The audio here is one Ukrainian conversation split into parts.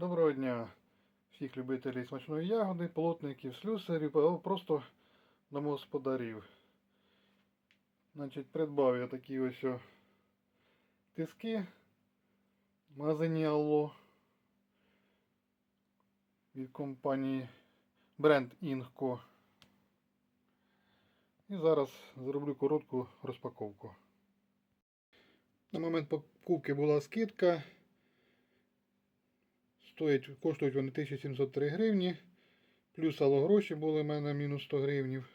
Доброго дня всіх любителів смачної ягоди, плотників, слюсарів, або просто домогосподарів. Значить, придбав я такі ось тиски в Алло від компанії бренд Інко. І зараз зроблю коротку розпаковку. На момент покупки була скидка. Стоять, коштують вони 1703 гривні. Плюс ало гроші були в мене мінус 100 гривнів.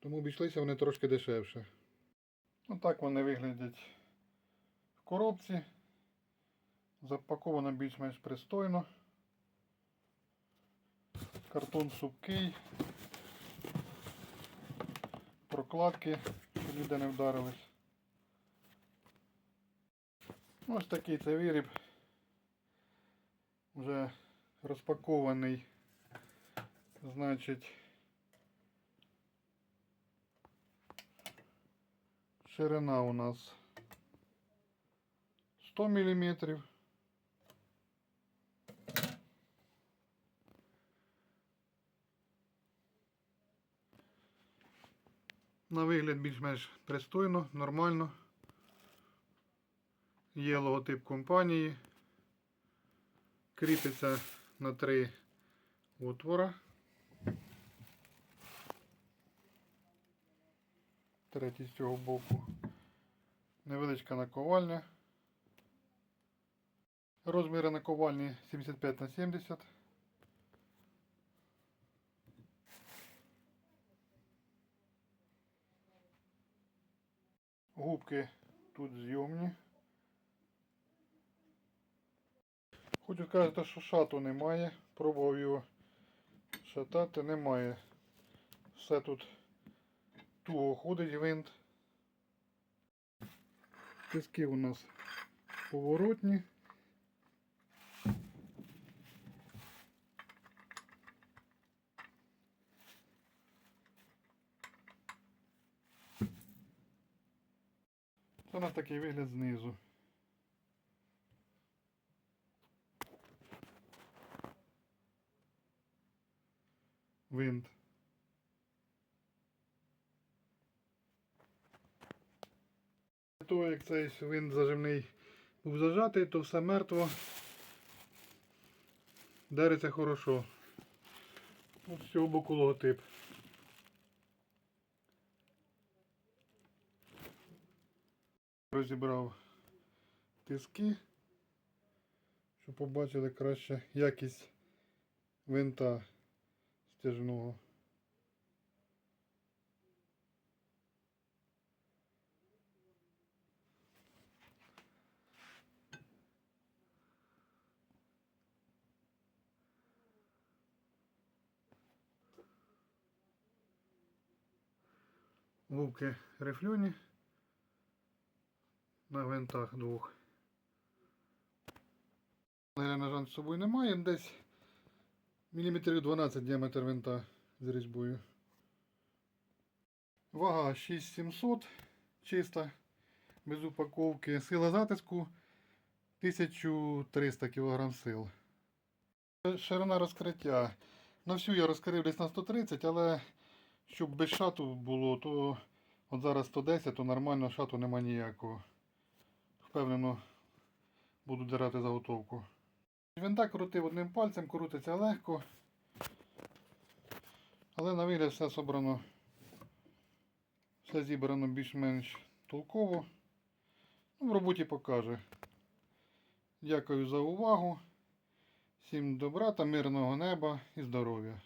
Тому обійшлися вони трошки дешевше. Отак вони виглядять в коробці. Запаковано більш-менш пристойно. Картон супкий. Прокладки, щоб ніде не вдарились. Ось такий це виріб. Вже розпакований. Значить. Ширина у нас 100 мм. На вигляд більш-менш пристойно, нормально. Є логотип компанії. Кріпиться на три отвора. Третій з цього боку. Невеличка наковальня. Розміри наковальні 75 на 70. Губки тут зйомні. Хочу сказати, що шату немає. Пробував його шатати, немає. Все тут туго ходить гвинт. Тиски у нас поворотні. Це у нас такий вигляд знизу. Винт. Для того, як цей винт зажимний був зажатий, то все мертво. Дариться хорошо. От з цього боку логотип. Розібрав тиски, щоб побачили краще якість винта стяжного. Вовки рифльоні на винтах двох. Я, на жаль, з собою немає, десь міліметрів 12 діаметр винта з різьбою. Вага 6700 чиста, без упаковки. Сила затиску 1300 кг сил. Ширина розкриття. На всю я розкрив десь на 130, але щоб без шату було, то от зараз 110, то нормально шату нема ніякого. Впевнено, буду дирати заготовку. Винта крутив одним пальцем, крутиться легко. Але на вигляд все собрано, все зібрано більш-менш толково. Ну, в роботі покаже. Дякую за увагу. Всім добра та мирного неба і здоров'я.